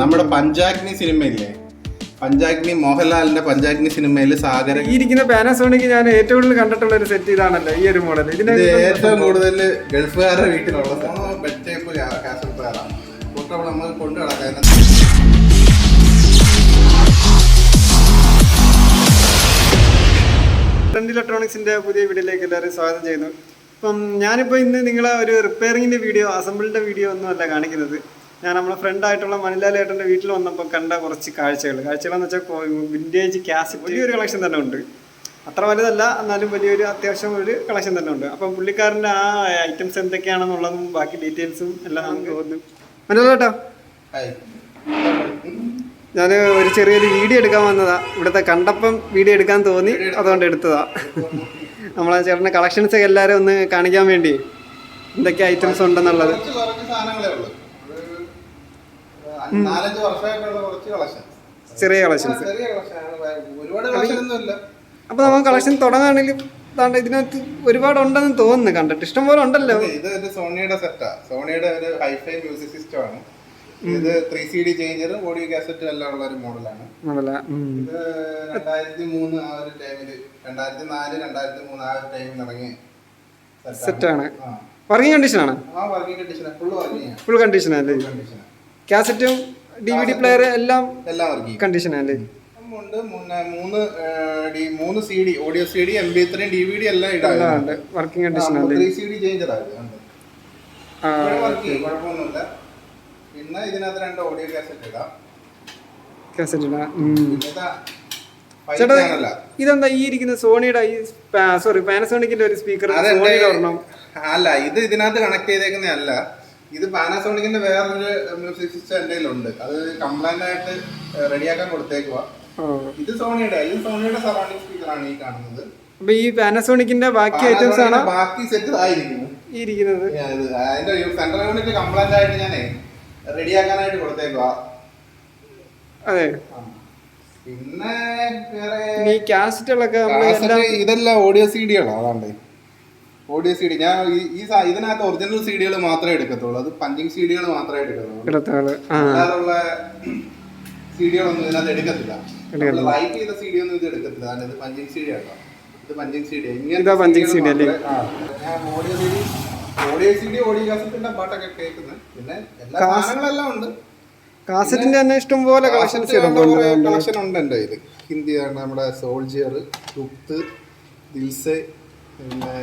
നമ്മുടെ പഞ്ചാഗ്നി സിനിമയില്ലേ? പഞ്ചാഗ്നി മോഹൻലാലിന്റെ പഞ്ചാഗ്നി സിനിമയിൽ സാഗര ഈ ഇരിക്കുന്ന പാനസോണിക് ഞാൻ ഏറ്റവും കൂടുതൽ കണ്ടിട്ടുള്ള ഒരു സെറ്റ് ഇതാണല്ലോ ഈ ഒരു മോഡൽ ഇതിനെ ഏറ്റവും കൂടുതൽ ഗൾഫുകാരുടെ വീട്ടിലുള്ള ബെഡ് ടൈപ്പ് കാസർഗോഡാണ് കൂട്ടം നമുക്ക് കൊണ്ടു നടക്കാൻ ട്രെൻഡ് ഇലക്ട്രോണിക്സിന്റെ പുതിയ വീഡിയോയിലേക്ക് എല്ലാവരും സ്വാഗതം ചെയ്യുന്നു. അപ്പം ഞാനിപ്പോൾ ഇന്ന് നിങ്ങളെ ഒരു റിപ്പയറിങ്ങിന്റെ വീഡിയോ അസംബിളിന്റെ വീഡിയോ ഒന്നും അല്ല കാണിക്കുന്നത്. ഞാൻ നമ്മുടെ ഫ്രണ്ട് ആയിട്ടുള്ള മണിലാലേട്ടന്റെ വീട്ടിൽ വന്നപ്പോൾ കണ്ട കുറച്ച് കാഴ്ചകൾ. കാഴ്ചകളെന്ന് വെച്ചാൽ വിന്റേജ് ക്യാസറ്റ് വലിയൊരു കളക്ഷൻ തന്നെ ഉണ്ട്. അത്ര വലുതല്ല എന്നാലും വലിയൊരു അത്യാവശ്യം ഒരു കളക്ഷൻ തന്നെ ഉണ്ട്. അപ്പം പുള്ളിക്കാരന്റെ ആ ഐറ്റംസ് എന്തൊക്കെയാണെന്നുള്ളതും ബാക്കി ഡീറ്റെയിൽസും എല്ലാം നമുക്ക് തോന്നുന്നു മണിലാലേട്ടാ. ഞാൻ ഒരു ചെറിയൊരു വീഡിയോ എടുക്കാൻ വന്നതാ. ഇവിടുത്തെ കണ്ടപ്പം വീഡിയോ എടുക്കാൻ തോന്നി അതുകൊണ്ട് എടുത്തതാ. നമ്മളെ ചേട്ടന്റെ കളക്ഷൻസ് ഒക്കെ എല്ലാവരും ഒന്ന് കാണിക്കാൻ വേണ്ടി. എന്തൊക്കെ ഐറ്റംസ് ഉണ്ടെന്നുള്ളത് കുറച്ച് കുറച്ച് സാധനങ്ങളേ ഉള്ളൂ ഒരു നാലഞ്ച് വർഷമായിട്ടുള്ള കുറച്ച് കളക്ഷൻ. ചെറിയ കളക്ഷൻസ്. കളക്ഷൻ അപ്പോൾ നമ്മൾ കളക്ഷൻ തുടങ്ങുകയാണെങ്കിലും ദാണ്ട് ഇതിനകത്ത് ഒരുപാട് ഉണ്ടെന്ന് തോന്നുന്നു കണ്ടിട്ട്. ഇഷ്ടം പോലെ ഉണ്ടല്ലോ. ഇത് ഒരു സോണിയുടെ സെറ്റാ സോണിയുടെ ഒരു ഹൈഫൈ മ്യൂസിക് സിസ്റ്റം ആണ്. ഇത് ത്രീ സി ഡി ചേഞ്ചറും ഓഡിയോ കാസറ്റും എല്ലാം ഉള്ള ഒരു മോഡലാണ് ഇത് രണ്ടായിരത്തി മൂന്ന് ആ ഒരു ടൈമിൽ രണ്ടായിരത്തി നാല് രണ്ടായിരത്തി മൂന്ന് ആ ഒരു ടൈമിൽ ഇറങ്ങി സെറ്റാണ് വർക്കിംഗ് കണ്ടീഷനാണ് ആ. Working condition full working full condition കാസറ്റും D V D player എല്ലാം എല്ലാം കണ്ടീഷനല്ലേ ഉണ്ട്. മൂന്ന് മൂന്ന് C D audio C D M P three D V D എല്ലാം ഇടാം. വർക്കിംഗ് കണ്ടീഷനല്ലേ ത്രീ സി ഡി ചേഞ്ചർ ആ വർക്ക് ചെയ്യും. കുഴപ്പമൊന്നുമില്ല. പിന്നെ ഇതിനകത്ത് രണ്ട് ഓഡിയോ കാസറ്റ് ഇടാം. കാസറ്റ് ഇടാം. പിന്നെ ഇതാ five ചേട്ടാ ഇതെന്താ ഈ ഇരിക്കുന്ന സോണിയുടെ ഈ സോറി പാനസോണിക്കിന്റെ ഒരു സ്പീക്കർ അതെന്റെ സോണിയുടെ ഒരെണ്ണം? അല്ല ഇത് ഇതിനകത്ത് കണക്ട് ചെയ്തേക്കുന്ന അല്ല ഇത് പാനാസോണിക്കിന്റെ വേറൊരു മ്യൂസിക് സിസ്റ്റം എന്റെ ഉണ്ട് അത് കംപ്ലൈന്റ് ആയിട്ട് റെഡിയാക്കാൻ കൊടുത്തേക്കുക ഇത് സോണിയുടെ ഇത് സോണിയുടെ സറൗണ്ടിങ് സ്പീക്കറാണ് ഈ കാണുന്നത്. അപ്പൊ ഈ പാനസോണിക്കിന്റെ ബാക്കി ഐറ്റംസ് ആണ്? ബാക്കി സെറ്റ് ആയിരിക്കും ഇരിക്കുന്നത്. അതിന്റെ സെൻട്രൽ യൂണിറ്റ് കംപ്ലൈന്റ് ആയിട്ട് ഞാനേ റെഡിയാക്കാനായിട്ട് കൊടുത്തേക്കുവാ. അതെ. പിന്നെ വേറെ ഈ കാസറ്റുകളൊക്കെ ഇതെല്ലാം ഓഡിയോ സി ആണോ അതാണ്ട്. ഓഡിയോ സി ഡി ഞാൻ ഈ- ഈ സാ- ഇതിനകത്ത് ഒറിജിനൽ സി ഡികൾ മാത്രമേ എടുക്കത്തുള്ളൂ. അത് പഞ്ചിങ് സി ഡികൾ മാത്രമേ എടുക്കത്തുള്ളൂ. ആ. അല്ലാതുള്ള സി ഡികളൊന്നും ഇതിനകത്ത് എടുക്കത്തില്ല. റൈറ്റ് ചെയ്ത സി ഡി ഒന്നും ഇത് എടുക്കത്തില്ല. കാരണം ഇത് പഞ്ചിങ് സി ഡി ആട്ടോ. ഇത് പഞ്ചിങ് സി ഡി ഇതാ punching CD അല്ലേ? ഞാൻ audio C D audio C D audio കാസറ്റിന്റെ പാട്ടൊക്കെ കേൾക്കുന്നത് പിന്നെ എല്ലാ സാധനങ്ങളെല്ലാം ഉണ്ട്. കാസറ്റിന്റെ തന്നെ ഇഷ്ടം പോലെ കളക്ഷൻസ് ഇടുന്നുണ്ട് കളക്ഷൻ ഉണ്ട് എന്റെ കയ്യിൽ ഹിന്ദി നമ്മുടെ സോൾജിയർ തുത്ത് ദിൽസെ പിന്നെ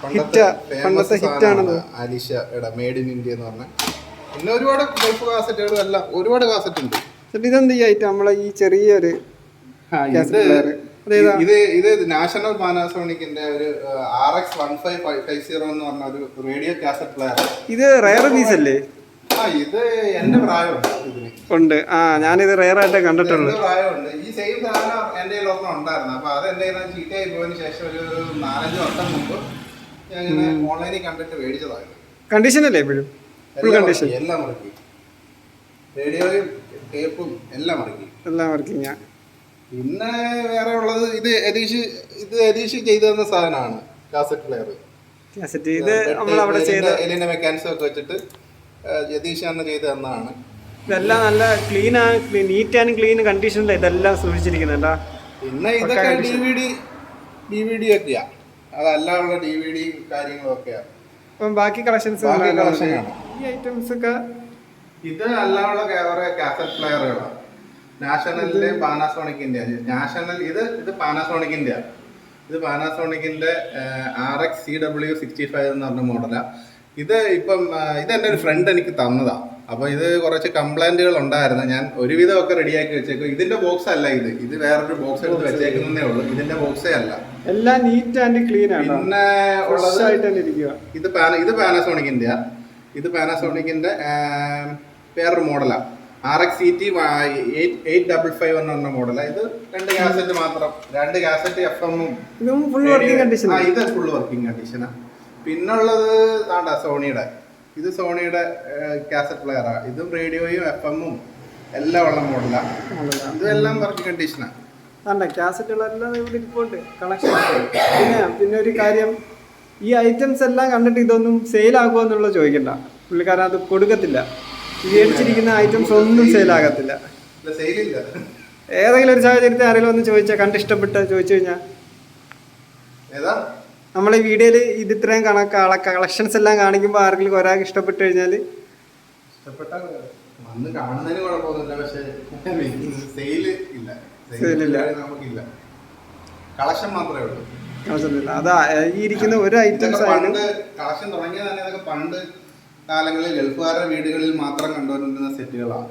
famous പണ്ടത്തെ ഹിറ്റാണത്. സാധനമാണ് ആലിഷ എടാ മേഡ് ഇൻ ഇന്ത്യ എന്ന് പറഞ്ഞ. പിന്നെ ഒരുപാട് ഗൾഫ് കാസറ്റുകളും എല്ലാം ഒരുപാട് കാസറ്റ് ഉണ്ട് ഇത് ഇതെന്ത് ചെയ്യായിട്ട് നമ്മളെ ഈ ചെറിയൊരു ഇത് ഇത് നാഷണൽ പാനാസോണിക്കിന്റെ ഒരു R X one five five zero എന്ന് പറഞ്ഞ ഒരു റേഡിയോ കാസറ്റ് പ്ലെയർ ഇത് റയർ പീസ് അല്ലേ? ആ ഇത് എന്റെ പ്രായമുണ്ട് ഉണ്ട്. ആ ഞാനിത് റയർ ആയിട്ട് കണ്ടിട്ടുള്ളൂ. പ്രായമുണ്ട്. ഈ സെയിം സാധനം എന്റെ ഒരെണ്ണം ഉണ്ടായിരുന്നു. അപ്പൊ അത് എന്റെ ചീത്തയായി പോയതിനു ശേഷം ഒരു നാലഞ്ച് വർഷം മുമ്പ് ഞാൻ ഇങ്ങനെ ഓൺലൈനിൽ കണ്ടിട്ട് മേടിച്ചതായിരുന്നു. കണ്ടീഷൻ അല്ലേ ഇപ്പോഴും? ഫുൾ കണ്ടീഷൻ എല്ലാം ഇറക്കി റേഡിയോയും ടേപ്പും എല്ലാം ഇറക്കി എല്ലാം വർക്കിംഗ് പിന്നെ വേറെ ഉള്ളത് ഇത് യതീഷ് ഇത് യതീഷ് ചെയ്തു തന്ന സാധനമാണ് കാസറ്റ് പ്ലെയർ കാസറ്റ് ഇത് നമ്മൾ അവിടെ ചെയ്ത എലിന്റെ മെക്കാനിസം ഒക്കെ വെച്ചിട്ട് ജതീഷ് അന്ന് ചെയ്തു തന്നതാണ്. ഇതെല്ലാം നല്ല ക്ലീൻ ആ നീറ്റ് ആൻഡ് ക്ലീൻ കണ്ടീഷനിലാണ് ഇതെല്ലാം സൂക്ഷിച്ചിരിക്കുന്നുണ്ടാ. പിന്നെ ഇതൊക്കെ D V D D V D ഒക്കെയാ. അതല്ലാനുള്ള ഡി വി ഡി കാര്യങ്ങളും അപ്പം ബാക്കി കളക്ഷൻസ് ബാക്കി collection ആണ്. ഈ ഐറ്റംസ് ഒക്കെ ഇത് അല്ലാതെ വേറെ കാസറ്റ് പ്ലെയറുകളാണ് നാഷണലിലെ പാനാസോണിക്കിന്റെ നാഷണൽ ഇത് ഇത് പാനാസോണിക്കിന്റെ ഇത് പാനാസോണിക്കിന്റെ R X C W sixty five എന്ന് പറഞ്ഞ മോഡലാ ഇത് ഇപ്പം ആ, ഇത് എന്റെ ഒരു ഫ്രണ്ട് എനിക്ക് തന്നതാ. അപ്പൊ ഇത് കുറച്ച് കംപ്ലൈന്റുകൾ ഉണ്ടായിരുന്നു. ഞാൻ ഒരുവിധം ഒക്കെ റെഡിയാക്കി വെച്ചേക്കും. ഇതിന്റെ ബോക്സ് അല്ല ഇത്. ഇത് വേറൊരു ബോക്സ് എടുത്ത് വെച്ചേക്കുന്നേ ഉള്ളൂ. ഇതിന്റെ ബോക്സേ അല്ല. എല്ലാം നീറ്റ് ആൻഡ് ക്ലീൻ ആണ് പിന്നെ ഉള്ളത് ആയിട്ട് തന്നെ ഇരിക്കുക ഇത് പാന ഇത് പാനാസോണിക്കിന്റെ ഇത് പാനസോണിക്കിന്റെ വേറൊരു മോഡലാ. R X C T eight double five എന്ന് പറഞ്ഞ മോഡലാണ് ഇത് രണ്ട് കാസറ്റ് മാത്രം. രണ്ട് കാസറ്റ് എഫ് എമ്മും ഇതും ഫുൾ വർക്കിംഗ് കണ്ടീഷൻ ആ ഇത് ഫുൾ വർക്കിംഗ് കണ്ടീഷനാ പിന്നുള്ളത് ആണ്ടാ സോണിയുടെ ഇത് സോണിയുടെ കാസറ്റ് പ്ലെയറാണ് ഇതും റേഡിയോയും എഫ് എമ്മും എല്ലാം ഉള്ള മോഡലാണ് ഇതെല്ലാം വർക്കിംഗ് കണ്ടീഷനാ അല്ല കാസറ്റുകളെല്ലാം ഇവിടെ ഇരിപ്പുണ്ട് കളക്ഷൻ പിന്നെ പിന്നെ ഒരു കാര്യം ഈ ഐറ്റംസ് എല്ലാം കണ്ടിട്ട് ഇതൊന്നും സെയിൽ ആകുമോ എന്നുള്ളത് ചോദിക്കണ്ട. പുള്ളിക്കാരൻ അത് കൊടുക്കത്തില്ല. മേടിച്ചിരിക്കുന്ന ഐറ്റംസ് ഒന്നും സെയിലാകത്തില്ല ഏതെങ്കിലും ഒരു സാഹചര്യത്തിൽ ആരെങ്കിലും ഒന്ന് ചോദിച്ചാൽ കണ്ടിഷ്ടപ്പെട്ട് ചോദിച്ചു കഴിഞ്ഞാൽ നമ്മൾ ഈ വീഡിയോയിൽ ഇത് ഇത്രയും കണക്ക് കളക്ഷൻസ് എല്ലാം കാണിക്കുമ്പോൾ ആർക്കെങ്കിലും ഒരാൾക്ക് ഇഷ്ടപ്പെട്ട് കഴിഞ്ഞാൽ ഇഷ്ടപ്പെട്ട വന്ന് കാണുന്നതിന് കുഴപ്പമൊന്നുമില്ല പക്ഷേ സെയിൽ ഇല്ല. നമുക്കില്ല. കളക്ഷൻ മാത്രമേ ഉള്ളൂ. ആവശ്യമില്ല അതാ ഈ ഇരിക്കുന്ന ഒരു ഐറ്റംസ് ആയാലും പണ്ട് കളക്ഷൻ തുടങ്ങിയത് തന്നെ ഇതൊക്കെ പണ്ട് കാലങ്ങളിൽ ഗൾഫുകാരുടെ വീടുകളിൽ മാത്രം കണ്ടുവരുന്ന സെറ്റുകളാണ്.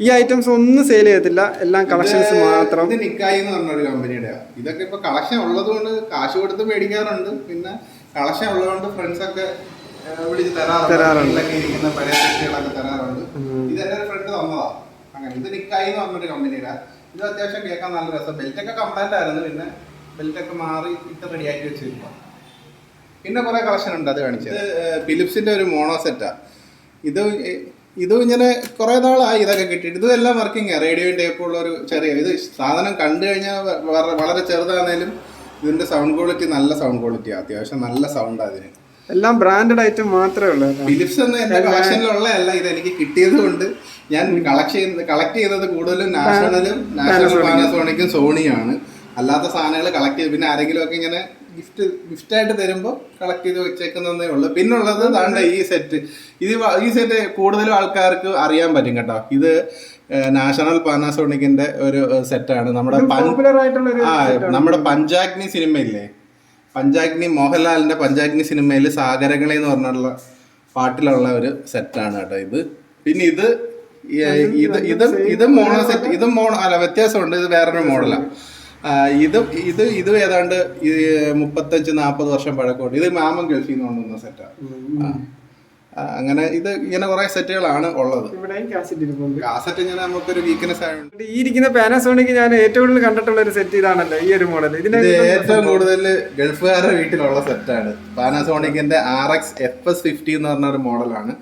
ഈ ഐറ്റംസ് ഒന്നും സെയിൽ ചെയ്യത്തില്ല. എല്ലാം കളക്ഷൻസ് മാത്രം. ഇത് നിക്കായി എന്ന് പറഞ്ഞൊരു കമ്പനിയുടെ ഇതൊക്കെ ഇപ്പൊ കളക്ഷൻ ഉള്ളത് കൊണ്ട് കാശ് കൊടുത്ത് മേടിക്കാറുണ്ട്. പിന്നെ കളക്ഷൻ ഉള്ളതുകൊണ്ട് ഫ്രണ്ട്സ് ഒക്കെ വിളിച്ച് തരാറുണ്ട്. തരാറുണ്ട്. ഇരിക്കുന്ന പഴയ സെറ്റുകളൊക്കെ തരാറുണ്ട്. ഇതെന്റെ ഒരു ഫ്രണ്ട് തന്നതാ. അങ്ങനെ ഇത് നിക്കായി എന്ന് പറഞ്ഞൊരു കമ്പനിയുടെ ഇത് അത്യാവശ്യം കേൾക്കാൻ നല്ല രസം. ബെൽറ്റൊക്കെ കംപ്ലൈന്റ് കംപ്ലൈന്റ് ആയിരുന്നു. പിന്നെ ബെൽറ്റൊക്കെ മാറി ഇട്ട് റെഡി ആക്കി വെച്ചിരിക്കും പിന്നെ കുറേ കളക്ഷൻ ഉണ്ട് അത് കാണിച്ചത് ഫിലിപ്സിന്റെ ഒരു മോണോ സെറ്റാണ് ഇത് ഇത് ഇങ്ങനെ കുറേ നാളായി ഇതൊക്കെ കിട്ടിയിട്ട്. എല്ലാം വർക്കിംഗ് റേഡിയോ ടേപ്പ് ഉള്ള ഒരു ചെറിയ ഇത് സാധനം കണ്ടു കഴിഞ്ഞാൽ വളരെ ചെറുതാണേലും ഇതിന്റെ സൗണ്ട് ക്വാളിറ്റി നല്ല സൗണ്ട് ക്വാളിറ്റിയാണ് അത്യാവശ്യം നല്ല സൗണ്ട് അതിന് എല്ലാം ബ്രാൻഡഡ് ഐറ്റം മാത്രമേ ഉള്ളൂ ഫിലിപ്സ് ഒന്നും എന്റെ കളക്ഷനിലുള്ള അല്ല ഇത് എനിക്ക് കിട്ടിയത് കൊണ്ട് ഞാൻ കളക്ട് ചെയ്യുന്നത് കളക്ട് ചെയ്യുന്നത് കൂടുതലും നാഷണലും നാഷണൽ പാനസോണിക്കും സോണിയാണ് അല്ലാത്ത സാധനങ്ങൾ കളക്ട് ചെയ്ത് പിന്നെ ആരെങ്കിലും ഒക്കെ ഇങ്ങനെ ഗിഫ്റ്റ് ഗിഫ്റ്റ് ആയിട്ട് തരുമ്പോൾ കളക്ട് ചെയ്ത് വെച്ചേക്കുന്നതേ ഉള്ളൂ. പിന്നെ ഉള്ളത് താണ്ട ഈ സെറ്റ് ഇത് ഈ സെറ്റ് കൂടുതലും ആൾക്കാർക്ക് അറിയാൻ പറ്റും കേട്ടോ. ഇത് നാഷണൽ പാനസോണിക്കിന്റെ ഒരു സെറ്റാണ് നമ്മുടെ നമ്മുടെ പഞ്ചാഗ്നി സിനിമയില്ലേ? പഞ്ചാഗ്നി മോഹൻലാലിന്റെ പഞ്ചാഗ്നി സിനിമയിൽ സാഗരകളെ എന്ന് പറഞ്ഞുള്ള പാട്ടിലുള്ള ഒരു സെറ്റാണ് കേട്ടോ ഇത്. പിന്നെ ഇത് ഇത് ഇത് ഇത് മോണോ സെറ്റ് ഇത് മോണോ അല്ല വ്യത്യാസമുണ്ട്. ഇത് വേറൊരു മോഡലാണ് ഇത് ഇത് ഇത് ഏതാണ്ട് മുപ്പത്തഞ്ച് നാൽപ്പത് വർഷം പഴക്കമുണ്ട്. ഇത് മാമൻ ഗൾഫിൽ നിന്ന് കൊണ്ടുവന്ന സെറ്റാണ് അങ്ങനെ ഇത് ഇങ്ങനെ കുറെ സെറ്റുകളാണ് ഉള്ളത്. കാസറ്റ് ഇങ്ങനെ നമുക്കൊരു വീക്ക്നെസ് ആയതുകൊണ്ട് ഈ ഇരിക്കുന്ന പാനാസോണിക് ഞാൻ ഏറ്റവും കൂടുതൽ കണ്ടിട്ടുള്ള ഒരു സെറ്റ് ഇതാണല്ലോ ഈ ഒരു മോഡൽ ഇതിന്റെ ഇത് ഏറ്റവും കൂടുതൽ ഗൾഫുകാരുടെ വീട്ടിലുള്ള സെറ്റാണ് പാനാസോണിക്കിന്റെ R X F S fifty എന്ന് പറഞ്ഞ ഒരു മോഡലാണ്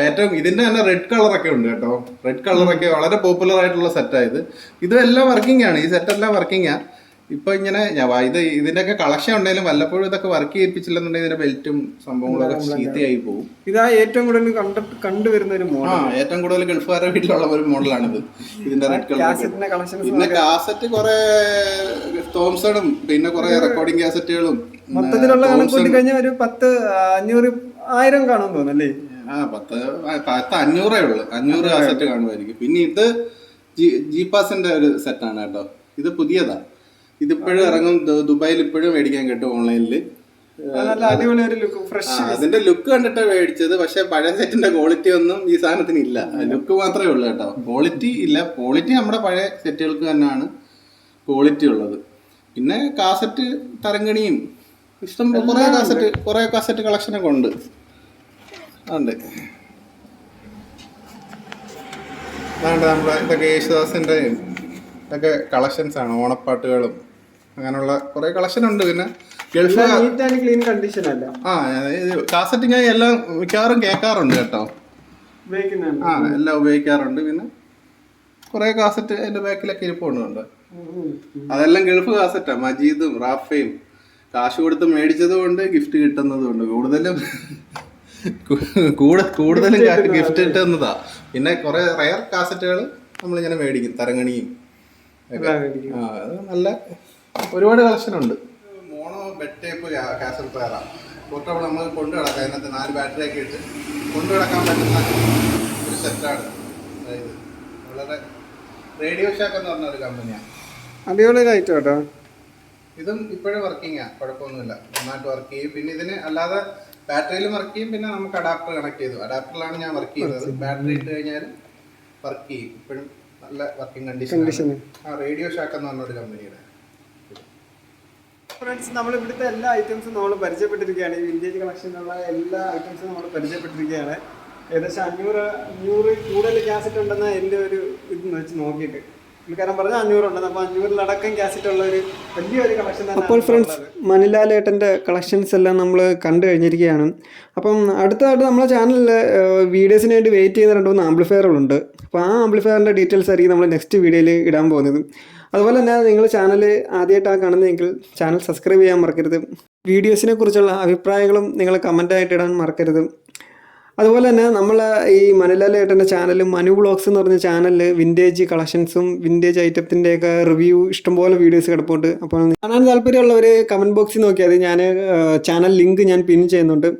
ഏറ്റവും ഇതിന്റെ തന്നെ റെഡ് കളറൊക്കെ ഉണ്ട് കേട്ടോ. റെഡ് കളറൊക്കെ വളരെ പോപ്പുലർ ആയിട്ടുള്ള സെറ്റായത് ഇതെല്ലാം വർക്കിംഗ് ആണ്. ഈ സെറ്റ് എല്ലാം വർക്കിംഗ് ആ. ഇപ്പൊ ഇങ്ങനെ ഇത് ഇതിന്റെയൊക്കെ കളക്ഷൻ ഉണ്ടെങ്കിലും വല്ലപ്പോഴും ഇതൊക്കെ വർക്ക് ചെയ്യിപ്പിച്ചില്ലെന്നുണ്ടെങ്കിൽ ഇതിന്റെ ബെൽറ്റും സംഭവങ്ങളൊക്കെ ചീത്തയായി പോകും. ഇതാ ഏറ്റവും കൂടുതൽ കണ്ടിട്ട് കണ്ടുവരുന്ന ഒരു മോഡൽ ആ ഏറ്റവും കൂടുതൽ ഗൾഫുകാരുടെ വീട്ടിലുള്ള ഒരു മോഡലാണിത് ഇതിന്റെ റെഡ് കളർ പിന്നെ കാസറ്റ് കുറെ തോംസണും പിന്നെ കുറെ റെക്കോർഡിംഗ് കാസറ്റുകളും മൊത്തത്തിലുള്ള കണക്ക് കഴിഞ്ഞാൽ ഒരു പത്ത് അഞ്ഞൂറ് ആയിരം കാണുമെന്ന് തോന്നുന്നല്ലേ ആ പത്ത് പത്ത് അഞ്ഞൂറേ ഉള്ളു. അഞ്ഞൂറ് സെറ്റ് കാണുമായിരിക്കും. പിന്നെ ഇത് ജി ജീപ്പാസിന്റെ ഒരു സെറ്റാണ് കേട്ടോ. ഇത് പുതിയതാ. ഇതിപ്പോഴും ഇറങ്ങും. ദു- ദുബായിൽ ഇപ്പോഴും മേടിക്കാൻ കിട്ടും ഓൺലൈനിൽ നല്ല അടിപൊളി ഒരു ലുക്ക് ഫ്രഷ് അതിന്റെ ലുക്ക് കണ്ടിട്ട് മേടിച്ചത്. പക്ഷെ പഴയ സെറ്റിന്റെ ക്വാളിറ്റി ഒന്നും ഈ സാധനത്തിന് ഇല്ല. ലുക്ക് മാത്രമേ ഉള്ളൂ കേട്ടോ. ക്വാളിറ്റി ഇല്ല. ക്വാളിറ്റി നമ്മുടെ പഴയ സെറ്റുകൾക്ക് തന്നെയാണ് ക്വാളിറ്റി ഉള്ളത്. പിന്നെ കാസറ്റ് തരങ്കണിയും ഇഷ്ടം കുറെ കാസറ്റ് കുറെ കാസറ്റ് കളക്ഷനൊക്കെ ഉണ്ട്. ഉണ്ട്. അതാണ്ട് നമ്മുടെ ഇതൊക്കെ യേശുദാസിന്റെ ഇതൊക്കെ കളക്ഷൻസ് ആണ് ഓണപ്പാട്ടുകളും അങ്ങനെയുള്ള കുറെ കളക്ഷൻ ഉണ്ട്. പിന്നെ ഗൾഫ് ക്ലീൻ കണ്ടീഷൻ അല്ല? ആ കാസറ്റ് ഞാൻ എല്ലാം മിക്കവാറും കേൾക്കാറുണ്ട് കേട്ടോ. ആ എല്ലാം ഉപയോഗിക്കാറുണ്ട്. പിന്നെ കുറെ കാസറ്റ് അതിന്റെ ബാക്കിലൊക്കെ ഇരിപ്പുണ്ട് അതെല്ലാം ഗൾഫ് കാസറ്റാ മജീദും റാഫയും കാശ് കൊടുത്ത് മേടിച്ചതുകൊണ്ട് ഗിഫ്റ്റ് കിട്ടുന്നതുകൊണ്ട് കൂടുതലും കൂടെ കൂടുതലും ഗിഫ്റ്റ് ഇട്ട് തന്നതാ പിന്നെ കുറെ റയർ കാസറ്റുകൾ നമ്മളിങ്ങനെ മേടിക്കും തരങ്ങണിയും ആ അത് നല്ല ഒരുപാട് കളക്ഷൻ ഉണ്ട്. മോണോ ബെഡ് ടേപ്പ് കാസറ്റ് പ്ലെയറാണ് പോർട്ടബിൾ നമ്മൾ കൊണ്ടു കിടക്കാം അതിനകത്ത് നാല് ബാറ്ററി ഒക്കെ ഇട്ട് കൊണ്ടു കിടക്കാൻ പറ്റുന്ന ഒരു സെറ്റാണ് അതായത് വളരെ റേഡിയോ ഷാക്ക് എന്ന് പറഞ്ഞ ഒരു കമ്പനിയാണ് അടിപൊളി ഒരു ഐറ്റം കേട്ടോ ഇതും ഇപ്പോഴും വർക്കിംഗ് ആണ് കുഴപ്പമൊന്നുമില്ല. നന്നായിട്ട് വർക്ക് ചെയ്യും. പിന്നെ ഇതിന് അല്ലാതെ ബാറ്ററിയിലും വർക്ക് ചെയ്യും പിന്നെ നമുക്ക് അഡാപ്റ്റർ കണക്ട് ചെയ്തു. അഡാപ്റ്ററിലാണ് ഞാൻ വർക്ക് ചെയ്തത് ബാറ്ററി ഇട്ട് കഴിഞ്ഞാൽ വർക്ക് ചെയ്യും. ഇപ്പോഴും നല്ല വർക്കിംഗ് കണ്ടീഷൻ ആ റേഡിയോ ഷാക്ക് എന്ന് പറഞ്ഞൊരു കമ്പനിയുടെ ഫ്രണ്ട്സ് നമ്മൾ ഇവിടുത്തെ എല്ലാ ഐറ്റംസും നമ്മൾ പരിചയപ്പെട്ടിരിക്കുകയാണ്. ഈ വിന്റേജ് കളക്ഷനുള്ള എല്ലാ ഐറ്റംസും നമ്മൾ പരിചയപ്പെട്ടിരിക്കുകയാണ്. ഏകദേശം അഞ്ഞൂറ് അഞ്ഞൂറ് കൂടുതൽ കാസറ്റ് ഉണ്ടെന്ന് എന്റെ ഒരു ഇത് വെച്ച് നോക്കിയിട്ട്. പുള്ളിക്കാരൻ പറഞ്ഞ അപ്പോൾ അഞ്ഞൂറിലടക്കം ഒരു വലിയൊരു കളക്ഷൻ അപ്പോൾ ഫ്രണ്ട്സ് മനിലാലേട്ടന്റെ കളക്ഷൻസ് എല്ലാം നമ്മൾ കണ്ടു കഴിഞ്ഞിരിക്കുകയാണ്. അപ്പം അടുത്തതായിട്ട് നമ്മളെ ചാനലിൽ വീഡിയോസിന് വേണ്ടി വെയിറ്റ് ചെയ്യുന്ന രണ്ട് മൂന്ന് ആംപ്ലിഫയറുകളുണ്ട് അപ്പോൾ ആ ആംപ്ലിഫയറിന്റെ ഡീറ്റെയിൽസ് ആയിരിക്കും നമ്മൾ നെക്സ്റ്റ് വീഡിയോയിൽ ഇടാൻ പോകുന്നത്. അതുപോലെ തന്നെ നിങ്ങൾ ചാനൽ ആദ്യമായിട്ടാണ് കാണുന്നതെങ്കിൽ ചാനൽ സബ്സ്ക്രൈബ് ചെയ്യാൻ മറക്കരുത്. വീഡിയോസിനെ കുറിച്ചുള്ള അഭിപ്രായങ്ങളും നിങ്ങൾ കമന്റായിട്ട് ഇടാൻ മറക്കരുത്. അതുപോലെ തന്നെ നമ്മൾ ഈ മനുലാൽ ഏട്ടന്റെ ചാനലും മനു ബ്ലോഗ്സ് എന്ന് പറഞ്ഞ ചാനലിൽ വിന്റേജ് കളക്ഷൻസും വിന്റേജ് ഐറ്റത്തിന്റെയൊക്കെ റിവ്യൂ ഇഷ്ടംപോലെ വീഡിയോസ് കിടപ്പുണ്ട്. അപ്പോൾ കാണാൻ താല്പര്യമുള്ളവർ കമന്റ് ബോക്സിൽ നോക്കിയാൽ ഞാൻ ചാനൽ ലിങ്ക് ഞാൻ പിൻ ചെയ്യുന്നുണ്ട്.